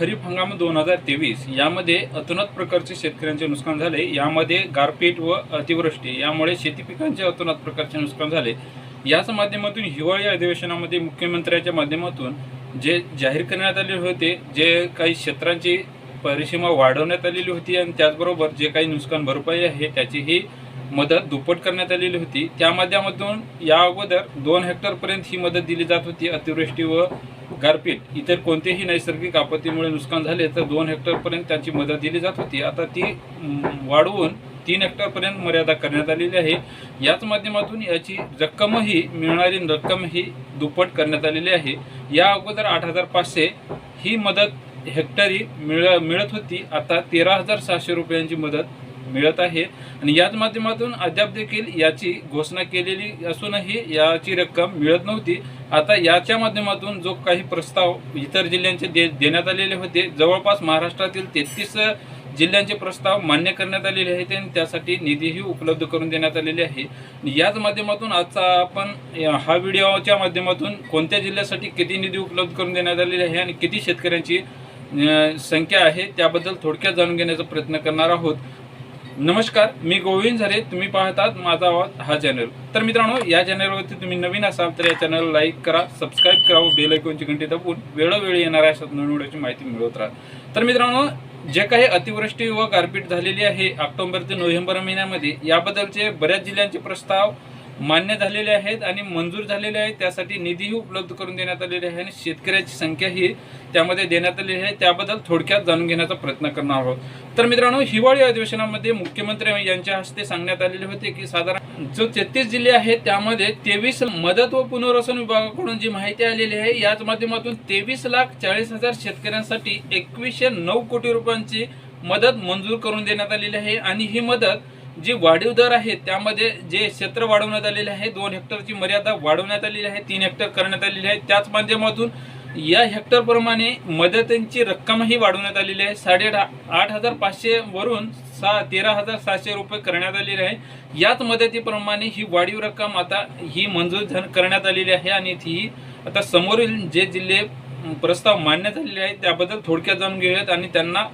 खरीप हंगाम दोन हजार तेवीस. यामध्ये अतोनात प्रकारचे शेतकऱ्यांचे नुकसान झाले. यामध्ये गारपीट व अतिवृष्टी. यामुळे शेती पिकांचे अतोनात प्रकारचे नुकसान झाले. याच माध्यमातून हिवाळी अधिवेशनामध्ये मुख्यमंत्र्यांच्या माध्यमातून जे जाहीर करण्यात आले होते जे काही क्षेत्रांची परिसीमा वाढवण्यात आलेली होती आणि त्याचबरोबर जे काही नुकसान भरपाई आहे त्याचीही मदत दुप्पट करण्यात आलेली होती. त्या माध्यमातून या अगोदर दोन हेक्टरपर्यंत ही मदत दिली जात होती अतिवृष्टी व गारपीट. इतर कोणतेही नैसर्गिक आपत्तीमुळे नुकसान झाले तर दोन हेक्टरपर्यंत त्याची मदत दिली जात होती. आता ती वाढवून तीन हेक्टरपर्यंत मर्यादा करण्यात आलेली आहे. याच माध्यमातून याची रक्कमही मिळणारी रक्कमही दुप्पट करण्यात आलेली आहे. या अगोदर आठ हजार पाचशे ही मदत हेक्टरी मिळ मिळत होती. आता तेरा हजार सहाशे रुपयांची मदत मिळत आहे. आणि याच माध्यमातून अद्याप देखील याची घोषणा केलेली असूनही याची रक्कम मिळत नव्हती. आता याच्या माध्यमातून जो काही प्रस्ताव इतर जिल्ह्यांचे दे देण्यात आलेले होते जवळपास महाराष्ट्रातील तेहतीस जिल्ह्यांचे प्रस्ताव मान्य करण्यात आलेले आहेत आणि त्यासाठी निधीही उपलब्ध करून देण्यात आलेले आहे. याच माध्यमातून आजचा आपण हा व्हिडिओच्या माध्यमातून कोणत्या जिल्ह्यासाठी किती निधी उपलब्ध करून देण्यात आलेले आहे आणि किती शेतकऱ्यांची संख्या आहे त्याबद्दल थोडक्यात जाणून घेण्याचा प्रयत्न करणार आहोत. नमस्कार मी गोविंद झरे तुम्ही पाहतात माझा आवाज हा चॅनल तर मित्रांनो या चॅनलवरती तुम्ही नवीन असाल तर या चॅनल लाईक करा सबस्क्राईब करा व बेल ऐकूनची घंटी दाबून वेळोवेळी येणाऱ्या अशा नवीन माहिती मिळवत राहा. तर मित्रांनो जे काही अतिवृष्टी व गारपीट झालेली आहे ऑक्टोबर ते नोव्हेंबर महिन्यामध्ये याबद्दलचे बऱ्याच जिल्ह्यांचे प्रस्ताव मान्य झालेले आहेत आणि मंजूर झालेले आहेत. त्यासाठी निधीही उपलब्ध करून देण्यात आलेले आहे आणि शेतकऱ्याची संख्याही त्यामध्ये देण्यात आलेली आहे. त्याबद्दल थोडक्यात जाणून घेण्याचा प्रयत्न करणार आहोत. तर मित्रांनो हिवाळी अधिवेशनामध्ये मुख्यमंत्री यांच्या हस्ते सांगण्यात आलेले होते की साधारण जो तेहतीस जिल्हे आहेत त्यामध्ये तेवीस मदत व पुनर्वसन विभागाकडून जी माहिती आलेली आहे याच माध्यमातून तेवीस लाख चाळीस हजार शेतकऱ्यांसाठी एकवीसशे नऊ कोटी रुपयांची मदत मंजूर करून देण्यात आलेली आहे. आणि ही मदत जी वाढीव दर आहे त्यामध्ये जे क्षेत्र वाढवण्यात आलेले आहे दोन हेक्टरची मर्यादा वाढवण्यात आलेली आहे तीन हेक्टर करण्यात आलेली आहे. त्याच माध्यमातून या हेक्टरप्रमाणे मदतींची रक्कमही वाढवण्यात आलेली आहे. साडे आठ हजार पाचशे वरून सा तेरा हजार सहाशे रुपये करण्यात आलेली आहे. याच मदतीप्रमाणे ही वाढीव रक्कम आता ही मंजूर करण्यात आलेली आहे आणि ती आता समोरील जे जिल्हे प्रस्ताव मान्य झालेले आहेत त्याबद्दल थोडक्यात जाणून घेऊयात आणि त्यांना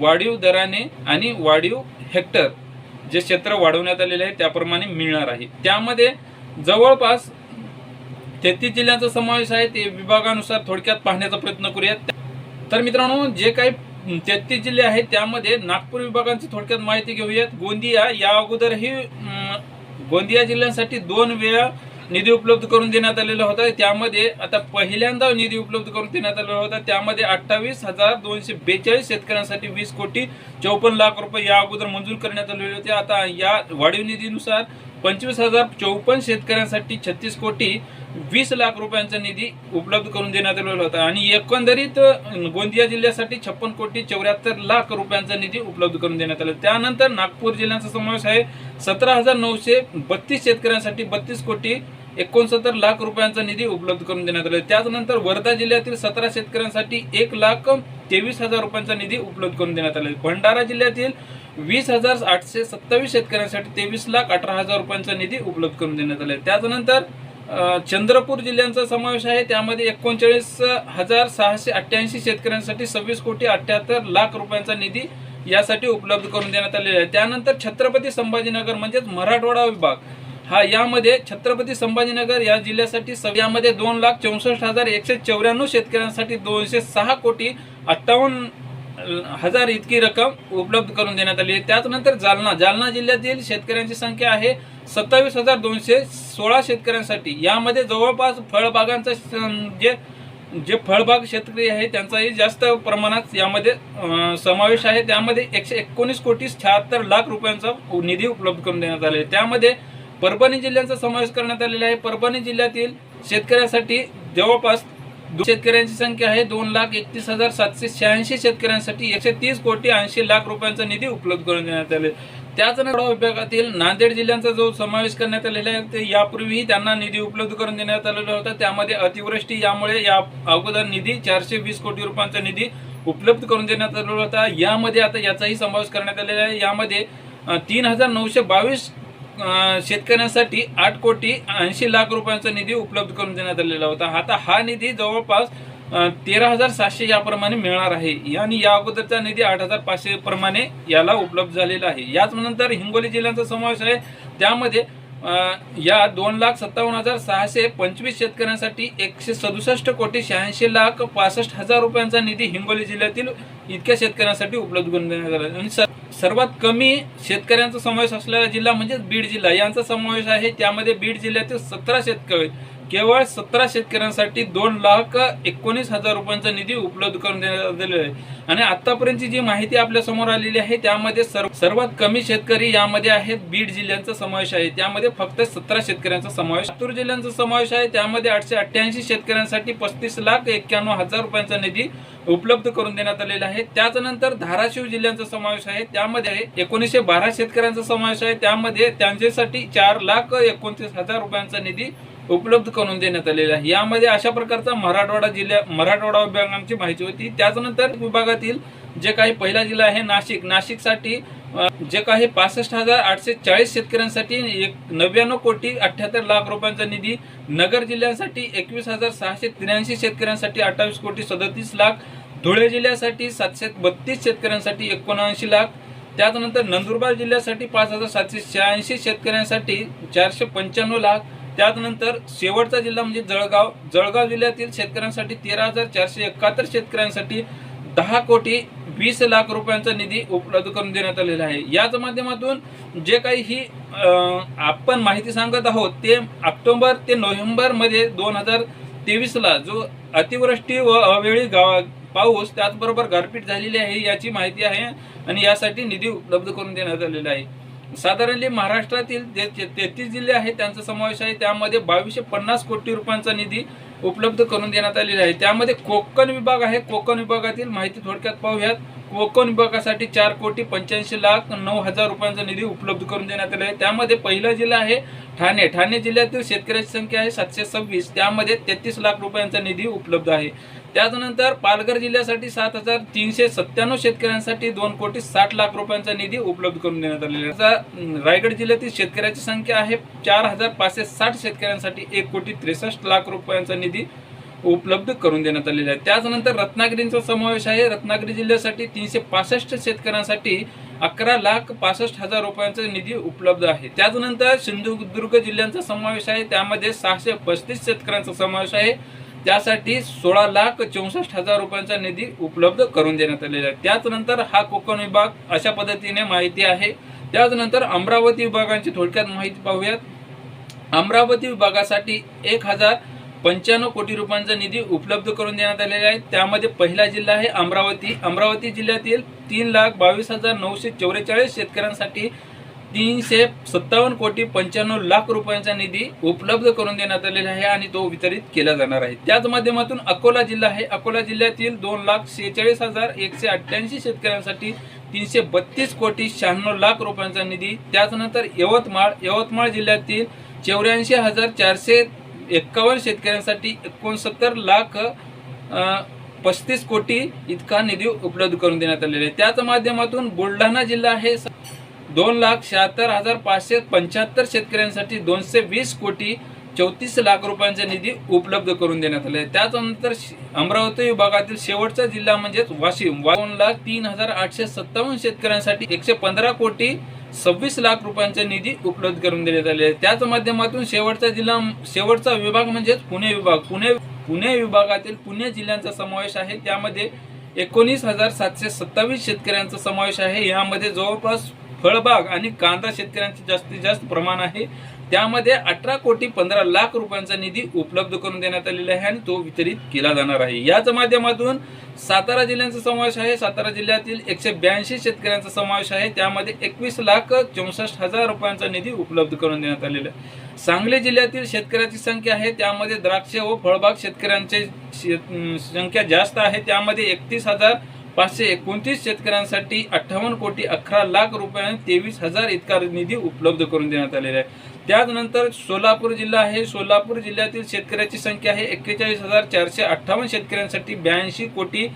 वाढीव दराने आणि वाढीव हेक्टर जे क्षेत्र वाढवण्यात आलेले आहे त्याप्रमाणे मिळणार आहे. त्यामध्ये जवळपास तेहतीस जिल्ह्यांचा समावेश आहे ते विभागानुसार थोडक्यात पाहण्याचा प्रयत्न करूयात. तर मित्रांनो जे काही तेहतीस जिल्हे आहेत त्यामध्ये नागपूर विभागांची थोडक्यात माहिती घेऊयात. गोंदिया या अगोदरही अं, गोंदिया जिल्ह्यांसाठी दोन वेळा निधी उपलब्ध करून देण्यात आलेला होता. त्यामध्ये आता पहिल्यांदा निधी उपलब्ध करून देण्यात आलेला होता. त्यामध्ये अठ्ठावीस हजार दोनशे बेचाळीस शेतकऱ्यांसाठी वीस कोटी चौपन्न लाख रुपये या अगोदर मंजूर करण्यात आलेले होते. आता या वाढीव निधीनुसार पंचवीस हजार चौपन्न शेतकऱ्यांसाठी छत्तीस कोटी वीस लाख रुपयांचा निधी उपलब्ध करून देण्यात आलेला होता. आणि एकंदरीत गोंदिया जिल्ह्यासाठी छप्पन कोटी चौऱ्याहत्तर लाख रुपयांचा निधी उपलब्ध करून देण्यात आला. त्यानंतर नागपूर जिल्ह्याचा समावेश आहे. सतरा हजार नऊशे बत्तीस शेतकऱ्यांसाठी बत्तीस कोटी एकोणसत्तर लाख रुपयांचा निधी उपलब्ध करून देण्यात आला. त्याचनंतर वर्धा जिल्ह्यातील सतरा शेतकऱ्यांसाठी एक लाख तेवीस हजार रुपयांचा निधी उपलब्ध करून देण्यात आला. भंडारा जिल्ह्यातील वीस हजार आठशे सत्तावीस शेतकऱ्यांसाठी तेवीस लाख अठरा हजार रुपयांचा निधी उपलब्ध करून देण्यात आला. त्याचनंतर चंद्रपूर जिल्ह्यांचा समावेश आहे. त्यामध्ये एकोणचाळीस हजार सहाशे अठ्ठ्याऐंशी शेतकऱ्यांसाठी सव्वीस कोटी अठ्ठ्याहत्तर लाख रुपयांचा निधी यासाठी उपलब्ध करून देण्यात आलेला आहे. त्यानंतर छत्रपती संभाजीनगर म्हणजेच मराठवाडा विभाग. हा यामध्ये छत्रपती संभाजीनगर या जिल्ह्यासाठी यामध्ये दोन लाख चौसष्ट हजार एकशे चौऱ्याण्णव शेतकऱ्यांसाठी दोनशे सहा कोटी अठ्ठावन्न हजार इतकी रक्कम उपलब्ध करून देण्यात आली आहे. त्याचनंतर जालना जालना जिल्ह्यातील शेतकऱ्यांची संख्या आहे सत्तावीस हजार दोनशे सोळा शेतकऱ्यांसाठी. यामध्ये जवळपास फळबागांचा स- जे जे फळबाग शेतकरी आहे त्यांचाही जास्त प्रमाणात यामध्ये समावेश आहे. त्यामध्ये एकशे एकोणीस कोटी शहात्तर लाख रुपयांचा निधी उपलब्ध करून देण्यात आले त्यामध्ये परभणी जिल्ह्यांचा समावेश करण्यात आलेला आहे. परभणी जिल्ह्यातील शेतकऱ्यांसाठी जवळपास शेतकऱ्यांची संख्या आहे. दोन लाख एकतीस हजार सातशे शहाऐंशी शेतकऱ्यांसाठी एकशे तीस कोटी ऐंशी लाख रुपयांचा निधी उपलब्ध करून देण्यात आले. त्याचनंतर विभागातील नांदेड जिल्ह्यांचा जो समावेश करण्यात आलेला आहे ते यापूर्वीही त्यांना निधी उपलब्ध करून देण्यात आलेला होता. त्यामध्ये अतिवृष्टी यामुळे या अगोदर निधी चारशे वीस कोटी रुपयांचा निधी उपलब्ध करून देण्यात आलेला होता. यामध्ये आता याचाही समावेश करण्यात आलेला आहे. यामध्ये तीन हजार नऊशे बावीस शेतकऱ्यांसाठी आठ कोटी ऐंशी लाख रुपयांचा निधी उपलब्ध करून देण्यात आलेला होता. आता हा निधी जवळपास तेरा हजार सातशे याप्रमाणे मिळणार आहे. आणि या अगोदरचा निधी आठ हजार पाचशे प्रमाणे याला उपलब्ध झालेला आहे. याच नंतर हिंगोली जिल्ह्याचा समावेश आहे. त्यामध्ये या दोन लाख सत्तावन्न हजार सहाशे पंचवीस शेतकऱ्यांसाठी एकशे सदुसष्ट कोटी शहाऐंशी लाख पासष्ट हजार रुपयांचा निधी हिंगोली जिल्ह्यातील इतक्या शेतकऱ्यांसाठी उपलब्ध करून देण्यात आला आणि सर्वात कमी शेतकऱ्यांचा समावेश असलेला जिल्हा म्हणजे बीड जिल्हा. यांचा समावेश आहे त्यामध्ये बीड जिल्ह्यातील सतरा शेतकरी केवळ सतरा शेतकऱ्यांसाठी दोन लाख एकोणीस हजार रुपयांचा निधी उपलब्ध करून देण्यात आलेला आहे. आणि आतापर्यंतची जी माहिती आपल्यासमोर आलेली आहे त्यामध्ये सर्व सर्वात कमी शेतकरी यामध्ये आहेत बीड जिल्ह्यांचा समावेश आहे. त्यामध्ये फक्त सतरा शेतकऱ्यांचा समावेश लातूर जिल्ह्यांचा समावेश आहे. त्यामध्ये आठशे अठ्ठ्याऐंशी शेतकऱ्यांसाठी पस्तीस लाख एक्क्याण्णव हजार रुपयांचा निधी उपलब्ध करून देण्यात आलेला आहे. त्याच्यानंतर धाराशिव जिल्ह्यांचा समावेश आहे. त्यामध्ये एकोणीसशे बारा शेतकऱ्यांचा समावेश आहे. त्यामध्ये त्यांच्यासाठी चार लाख एकोणतीस हजार रुपयांचा निधी उपलब्ध करून देण्यात आलेला आहे. यामध्ये अशा प्रकारचा मराठवाडा जिल्ह्या मराठवाडा विभागांची माहिती होती. त्याचनंतर विभागातील जे काही पहिला जिल्हा आहे नाशिक. नाशिकसाठी जे काही पासष्ट हजार आठशे चाळीस शेतकऱ्यांसाठी एक नव्याण्णव कोटी अठ्याहत्तर लाख रुपयांचा निधी नगर जिल्ह्यासाठी एकवीस हजार सहाशे त्र्याऐंशी शेतकऱ्यांसाठी अठ्ठावीस कोटी सदतीस लाख धुळे जिल्ह्यासाठी सातशे बत्तीस शेतकऱ्यांसाठी एकोणऐंशी लाख त्याचनंतर नंदुरबार जिल्ह्यासाठी पाच हजार सातशे शहाऐंशी शेतकऱ्यांसाठी चारशे पंच्याण्णव लाख त्यानंतर शेवटचा जिल्हा म्हणजे जळगाव. जळगाव जिल्ह्यातील शेतकऱ्यांसाठी तेरा हजार चारशे एकाहत्तर शेतकऱ्यांसाठी दहा कोटी वीस लाख रुपयांचा निधी उपलब्ध करून देण्यात आलेला आहे. याच माध्यमातून जे काही ही आपण माहिती सांगत आहोत ते ऑक्टोबर ते नोव्हेंबरमध्ये दोन हजार तेवीसला जो अतिवृष्टी व अवेळी गावा पाऊस त्याचबरोबर गारपीट झालेली आहे याची माहिती आहे आणि यासाठी निधी उपलब्ध करून देण्यात आलेला आहे. साधारणली महाराष्ट्रातील जे तेहतीस जिल्हे आहेत त्यांचा समावेश आहे. त्यामध्ये बावीसशे पन्नास कोटी रुपयांचा निधी उपलब्ध करून देण्यात आलेला आहे. त्यामध्ये कोकण विभाग आहे. कोकण विभागातील माहिती थोडक्यात पाहूयात. कोकण विभागासाठी चार कोटी पंच्याऐंशी लाख नऊ हजार रुपयांचा निधी उपलब्ध करून देण्यात आला आहे. त्यामध्ये पहिला जिल्हा आहे ठाणे. ठाणे जिल्ह्यातील शेतकऱ्यांची संख्या आहे सातशे सव्वीस. त्यामध्ये तेहतीस लाख रुपयांचा निधी उपलब्ध आहे. त्यानंतर पालघर जिल्ह्यासाठी सात हजार तीनशे सत्त्याण्णव शेतकऱ्यांसाठी दोन कोटी साठ लाख रुपयांचा निधी उपलब्ध करून देण्यात आलेला आहे. रायगड जिल्ह्यातील शेतकऱ्याची संख्या आहे चार हजार पाचशे साठ शेतकऱ्यांसाठी एक कोटी त्रेसष्ट लाख रुपयांचा निधी उपलब्ध करून देण्यात आलेला आहे. त्याचनंतर रत्नागिरीचा समावेश आहे. रत्नागिरी जिल्ह्यासाठी तीनशे पासष्ट शेतकऱ्यांसाठी अकरा लाख पासष्ट हजार रुपयांचा निधी उपलब्ध आहे. त्याचनंतर सिंधुदुर्ग जिल्ह्यांचा समावेश आहे. त्यामध्ये सहाशे पस्तीस शेतकऱ्यांचा समावेश आहे. त्यासाठी सोळा लाख चौसष्ट हजार रुपयांचा निधी उपलब्ध करून देण्यात आलेला आहे. त्याचनंतर हा कोकण विभाग अशा पद्धतीने माहिती आहे. त्याचनंतर अमरावती विभागांची थोडक्यात माहिती पाहूयात. अमरावती विभागासाठी एक हजार पंच्याण्णव कोटी रुपयांचा निधी उपलब्ध करून देण्यात आलेला आहे. त्यामध्ये पहिला जिल्हा आहे अमरावती. अमरावती जिल्ह्यातील तीन लाख बावीस हजार नऊशे चौवेचाळीस शेतकऱ्यांसाठी तीनशे सत्तावन्न कोटी पंच्याण्णव लाख रुपयांचा निधी उपलब्ध करून देण्यात आलेला आहे आणि तो वितरित केला जाणार आहे. त्याच माध्यमातून अकोला जिल्हा आहे. अकोला जिल्ह्यातील दोन लाख शेहेचाळीस हजार एकशे अठ्ठ्याऐंशी शेतकऱ्यांसाठी तीनशे बत्तीस कोटी शहाण्णव लाख रुपयांचा निधी त्याचनंतर यवतमाळ यवतमाळ जिल्ह्यातील चौऱ्याऐंशी हजार चारशे एक्कावन्न शेतकऱ्यांसाठी एकोणसत्तर लाख पस्तीस कोटी इतका निधी उपलब्ध करून देण्यात आलेला आहे. त्याच माध्यमातून बुलढाणा जिल्हा आहे. दोन लाख शहात्तर हजार पाचशे पंच्याहत्तर शेतकऱ्यांसाठी दोनशे वीस कोटी चौतीस लाख रुपयांचा निधी उपलब्ध करून देण्यात आला आहे त्याच्यानंतर अमरावती विभागातील शेवटचा जिल्हा म्हणजेच वाशिम. वा- दोन लाख तीन हजार आठशे सत्तावन्न शेतकऱ्यांसाठी एकशे पंधरा कोटी सव्वीस लाख रुपयांचा निधी उपलब्ध करून देण्यात आले आहे त्याच माध्यमातून शेवटचा जिल्हा शेवटचा विभाग म्हणजेच पुणे विभाग. पुणे पुणे विभागातील पुणे जिल्ह्यांचा समावेश आहे. त्यामध्ये एकोणीस हजार सातशे सत्तावीस शेतकऱ्यांचा समावेश आहे. यामध्ये जवळपास फळबाग आणि कांदा शेतकऱ्यांचे जास्तीत जास्त प्रमाण आहे. त्यामध्ये अठरा कोटी पंधरा लाख रुपयांचा निधी उपलब्ध करून देण्यात आलेला आहे आणि तो वितरित केला जाणार आहे. याच माध्यमातून सातारा जिल्ह्यांचा समावेश आहे. सातारा जिल्ह्यातील एकशे ब्याऐंशी शेतकऱ्यांचा समावेश आहे. त्यामध्ये एकवीस लाख चौसष्ट हजार रुपयांचा निधी उपलब्ध करून देण्यात आलेला आहे. सांगली जिल्ह्यातील शेतकऱ्याची संख्या आहे. त्यामध्ये द्राक्ष व फळबाग शेतकऱ्यांचे शेत- संख्या जास्त आहे. त्यामध्ये एकतीस हजार पाचशे एकोणतीस शेतकऱ्यांसाठी अठ्ठावन्न कोटी अकरा लाख रुपये तेवीस हजार इतका निधी उपलब्ध करून देण्यात आलेला आहे. त्यानंतर सोलापूर जिल्हा आहे. सोलापूर जिल्ह्यातील शेतकऱ्याची संख्या आहे एक्केचाळीस हजार चारशे अठ्ठावन्न शेतकऱ्यांसाठी ब्याऐंशी कोटी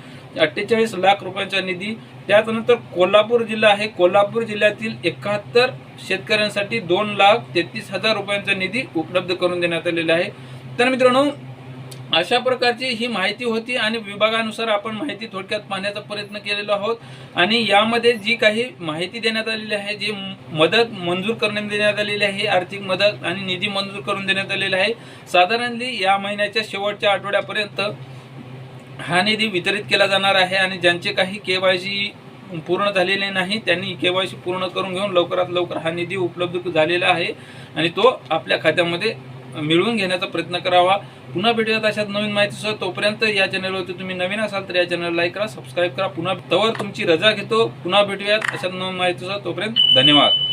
अठ्ठेचाळीस लाख रुपयांचा निधी. त्यानंतर कोल्हापूर जिल्हा आहे. कोल्हापूर जिल्ह्यातील एकाहत्तर शेतकऱ्यांसाठी दोन लाख तेहतीस हजार रुपयांचा निधी उपलब्ध करून देण्यात आलेला आहे. तर मित्रांनो अशा प्रकारची ही माहिती होती आणि विभागानुसार आपण माहिती थोडक्यात पाहण्याचा प्रयत्न केलेलो आहोत. आणि यामध्ये जी काही माहिती देण्यात आलेली आहे जी मदत मंजूर करण्यात देण्यात आलेली आहे आर्थिक मदत आणि निधी मंजूर करून देण्यात आलेला आहे. साधारणली या महिन्याच्या शेवटच्या आठवड्यापर्यंत हा निधी वितरित केला जाणार आहे आणि ज्यांचे काही केवायसी पूर्ण झालेले नाही त्यांनी केवायसी पूर्ण करून घेऊन लवकरात लवकर हा निधी उपलब्ध झालेला आहे. आणि तो आपल्या खात्यामध्ये मिळवून घेण्याचा प्रयत्न करावा. पुन्हा भेटूयात अशात नवीन माहितीसह. तोपर्यंत या चॅनलवरती तुम्ही नवीन असाल तर या चॅनल लाईक करा सबस्क्राईब करा. पुन्हा तवर तुमची रजा घेतो. पुन्हा भेटूयात अशात नवीन माहितीसह. तोपर्यंत धन्यवाद.